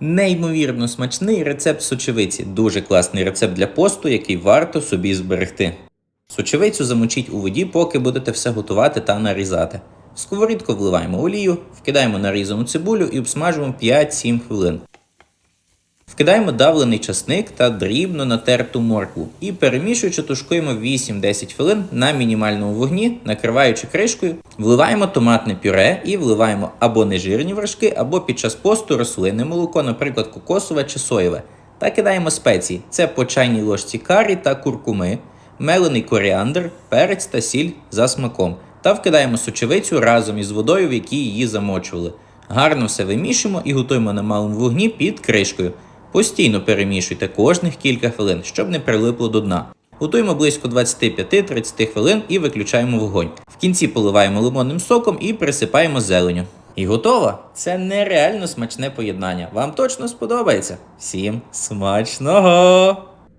Неймовірно смачний рецепт сочевиці. Дуже класний рецепт для посту, який варто собі зберегти. Сочевицю замочіть у воді, поки будете все готувати та нарізати. В сковорідку вливаємо олію, вкидаємо нарізану цибулю і обсмажуємо 5-7 хвилин. Вкидаємо давлений часник та дрібно натерту моркву і перемішуючи, тушкуємо 8-10 хвилин на мінімальному вогні, накриваючи кришкою, вливаємо томатне пюре і вливаємо або нежирні вершки, або під час посту рослинне молоко, наприклад, кокосове чи соєве. Та кидаємо спеції: це по чайній ложці карі та куркуми, мелений коріандр, перець та сіль за смаком. Та вкидаємо сочевицю разом із водою, в якій її замочували. Гарно все вимішуємо і готуємо на малому вогні під кришкою. Постійно перемішуйте кожних кілька хвилин, щоб не прилипло до дна. Готуємо близько 25-30 хвилин і виключаємо вогонь. В кінці поливаємо лимонним соком і присипаємо зеленю. І готово! Це нереально смачне поєднання. Вам точно сподобається. Всім смачного!